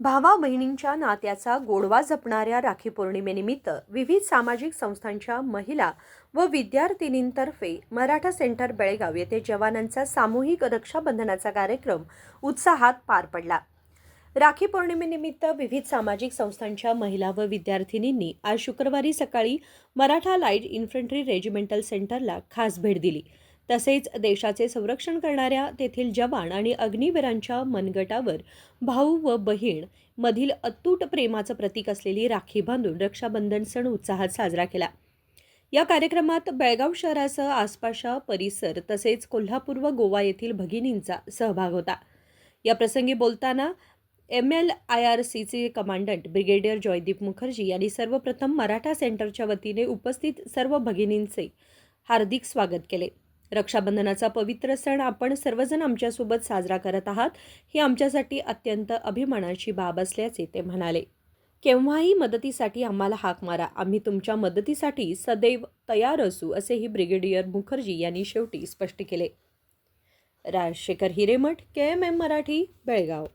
भावा बहिणींच्या नात्याचा गोडवा जपणाऱ्या राखी पौर्णिमेनिमित्त विविध सामाजिक संस्थांच्या महिला व विद्यार्थिनींतर्फे मराठा सेंटर बेळगाव येथे जवानांचा सामूहिक रक्षाबंधनाचा कार्यक्रम उत्साहात पार पडला. राखी पौर्णिमेनिमित्त विविध सामाजिक संस्थांच्या महिला व विद्यार्थिनींनी आज शुक्रवारी सकाळी मराठा लाइट इन्फंट्री रेजिमेंटल सेंटरला खास भेट दिली. तसेच देशाचे संरक्षण करणाऱ्या तेथील जवान आणि अग्निवीरांच्या मनगटावर भाऊ व बहीण मधील अतूट प्रेमाचं प्रतीक असलेली राखी बांधून रक्षाबंधन सण उत्साहात साजरा केला. या कार्यक्रमात बेळगाव शहरासह आसपासचा परिसर तसेच कोल्हापूर व गोवा येथील भगिनींचा सहभाग होता. या प्रसंगी बोलताना एम एल आय आर सीचे कमांडंट ब्रिगेडियर जयदीप मुखर्जी यांनी सर्वप्रथम मराठा सेंटरच्या वतीने उपस्थित सर्व भगिनींचे हार्दिक स्वागत केले. रक्षाबंधनाचा पवित्र सण आपण सर्वजण आमच्यासोबत साजरा करत आहात ही आमच्यासाठी अत्यंत अभिमानाची बाब असल्याचे ते म्हणाले. केव्हाही मदतीसाठी आम्हाला हाक मारा आम्ही तुमच्या मदतीसाठी सदैव तयार असू असेही ब्रिगेडियर मुखर्जी यांनी शेवटी स्पष्ट केले. Rajshekhar Hiremath K M M Marathi Belgaum.